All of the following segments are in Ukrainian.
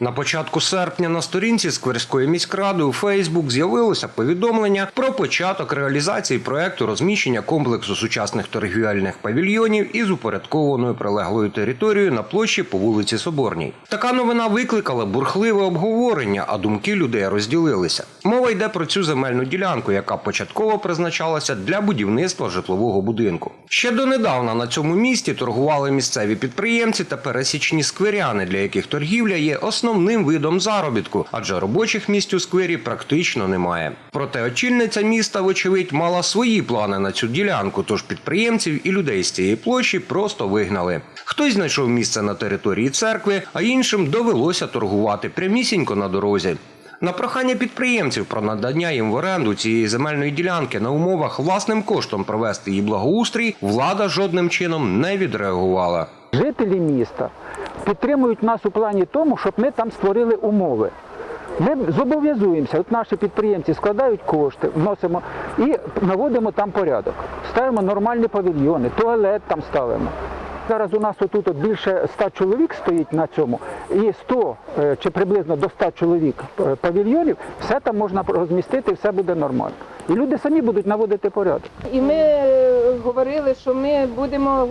На початку серпня на сторінці Скверської міськради у Фейсбук з'явилося повідомлення про початок реалізації проекту розміщення комплексу сучасних торгівельних павільйонів із упорядкованою прилеглою територією на площі по вулиці Соборній. Така новина викликала бурхливе обговорення, а думки людей розділилися. Мова йде про цю земельну ділянку, яка початково призначалася для будівництва житлового будинку. Ще донедавна на цьому місці торгували місцеві підприємці та пересічні скверяни, для яких торгівля є основним видом заробітку, адже робочих місць у сквері практично немає. Проте очільниця міста, вочевидь, мала свої плани на цю ділянку, тож підприємців і людей з цієї площі просто вигнали. Хтось знайшов місце на території церкви, а іншим довелося торгувати прямісінько на дорозі. На прохання підприємців про надання їм в оренду цієї земельної ділянки на умовах власним коштом провести її благоустрій, влада жодним чином не відреагувала. Жителі міста підтримують нас у плані тому, щоб ми там створили умови. Ми зобов'язуємося, от наші підприємці складають кошти, вносимо і наводимо там порядок. Ставимо нормальні павільйони, туалет там ставимо. Зараз у нас отут от більше 100 чоловік стоїть на цьому, і 100 е, чи приблизно до 100 чоловік е, павільйонів, все там можна розмістити, все буде нормально. І люди самі будуть наводити порядок. І ми е, говорили, що ми будемо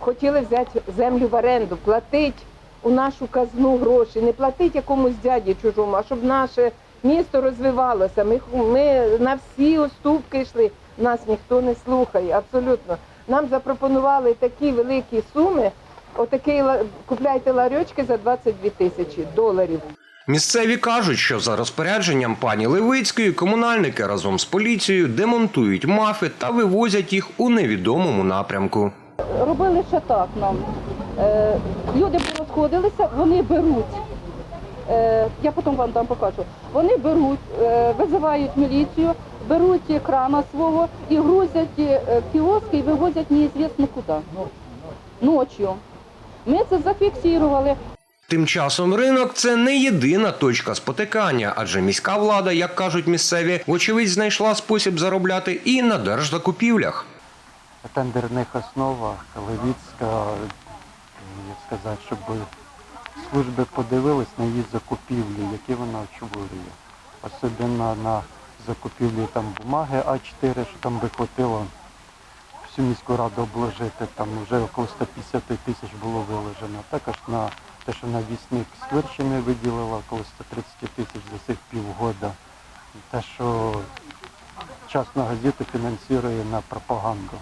хотіли взяти землю в оренду, платити у нашу казну гроші, не платити якомусь дяді чужому, а щоб наше місто розвивалося. Ми, ми на всі уступки йшли, нас ніхто не слухає, абсолютно. Нам запропонували такі великі суми. Отакий купляйте ларьочки за 22 тисячі доларів. Місцеві кажуть, що за розпорядженням пані Левицької комунальники разом з поліцією демонтують мафи та вивозять їх у невідомому напрямку. Робили ще так нам. Е, люди розходилися, вони беруть. Е, я потім вам там покажу. Вони беруть, е, визивають міліцію, беруть крана свого і грузять кіоски і вивозять неізвісно куди. Ночі. Ми це зафіксували. Тим часом ринок це не єдина точка спотикання, адже міська влада, як кажуть місцеві, вочевидь знайшла спосіб заробляти і на держзакупівлях. Тендерних основах Левіцька, як сказати, щоб служби подивились на її закупівлі, які вона очевидує. Особливо на закупівлі там бумаги А4, що там би хватило всю міську раду обложити, там вже около 150 тисяч було виложено. Також на те, що на вісник скверчини виділила около 130 тисяч за цих півгода. Те, що частна газета фінансує на пропаганду,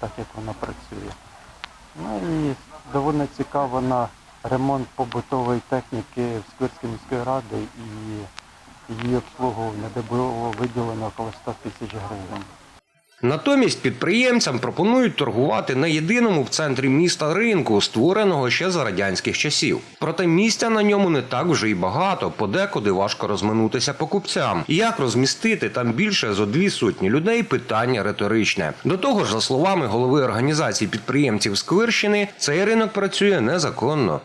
так як вона працює. Ну і доволі цікаво на ремонт побутової техніки в Сквирській міської ради і її обслуговування, де було виділено около 100 тисяч гривень. Натомість підприємцям пропонують торгувати на єдиному в центрі міста ринку, створеного ще за радянських часів. Проте місця на ньому не так вже й багато, подекуди важко розминутися покупцям. Як розмістити там більше зо дві сотні людей? Питання риторичне. До того ж, за словами голови організації підприємців Сквирщини, цей ринок працює незаконно.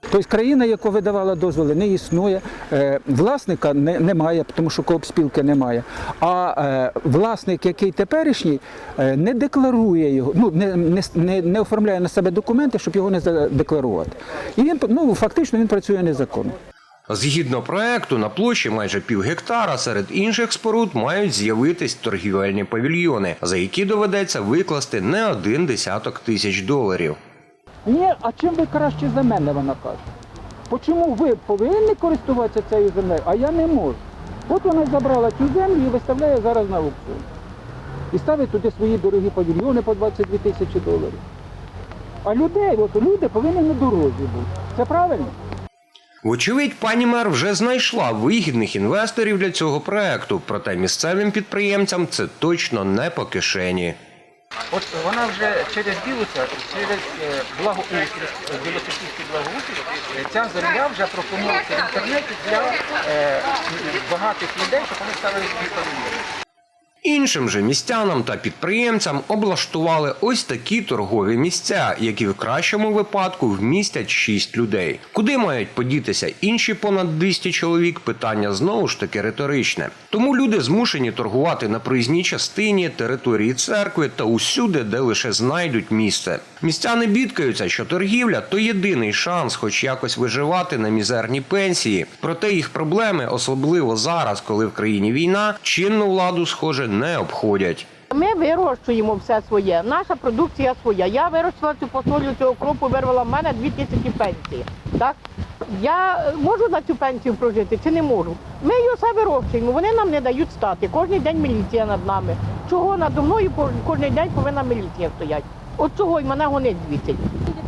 Тобто країна, яка видавала дозволи, не існує, е, власника немає, тому що коопспілки немає. А е, власник, який теперішній, е, не декларує його, ну не, не, не, не оформляє на себе документи, щоб його не задекларувати. І він ну, фактично він працює незаконно. Згідно проекту, на площі майже пів гектара серед інших споруд мають з'явитись торгівельні павільйони, за які доведеться викласти не один десяток тисяч доларів. Ні, а чим ви краще за мене, вона каже. Чому ви повинні користуватися цією землею, а я не можу? От вона забрала цю землю і виставляє зараз на аукціон. І ставить туди свої дорогі павільйони по 22 тисячі доларів. А людей, от люди повинні на дорозі бути. Це правильно? Вочевидь, пані мер вже знайшла вигідних інвесторів для цього проекту, проте місцевим підприємцям це точно не по кишені. От вона вже через Білоця, через е, благоустрій, Білоцерківський благоустрій, е, ця земля вже пропонується в інтернеті для е, багатих людей, щоб вони ставили свої павільйони. Іншим же містянам та підприємцям облаштували ось такі торгові місця, які в кращому випадку вмістять 6 людей. Куди мають подітися інші понад 200 чоловік? Питання знову ж таки риторичне. Тому люди змушені торгувати на проїзній частині, території церкви та усюди, де лише знайдуть місце. Містяни бідкаються, що торгівля то єдиний шанс, хоч якось виживати на мізерні пенсії. Проте їх проблеми, особливо зараз, коли в країні війна, чинну владу, схоже, не обходять. Ми вирощуємо все своє. Наша продукція своя. Я вирощила цю посолю, цю окропу, вирвала в мене 2 тисячі пенсії. Так? Я е, можу на цю пенсію прожити чи не можу? Ми її все вирощуємо, вони нам не дають стати. Кожен день міліція над нами. Чого надо мною кожен день повинна міліція стояти? От чого й мене гонить звідси.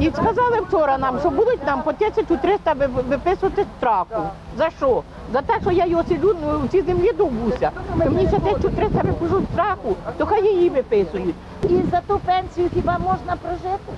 І сказали вчора нам, що будуть нам по 1300 виписувати штрафу. За що? За те, що я його сиджу ну, в цій землі довбуся. То мені ще 1300 випишуть штрафу, то хай її виписують. І за ту пенсію хіба можна прожити?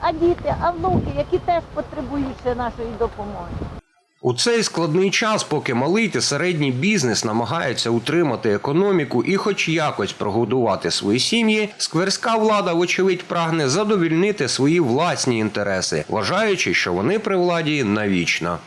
А діти, а внуки, які теж потребують ще нашої допомоги. У цей складний час, поки малий та середній бізнес намагається утримати економіку і хоч якось прогодувати свої сім'ї, скверська влада, вочевидь, прагне задовільнити свої власні інтереси, вважаючи, що вони при владі навічно.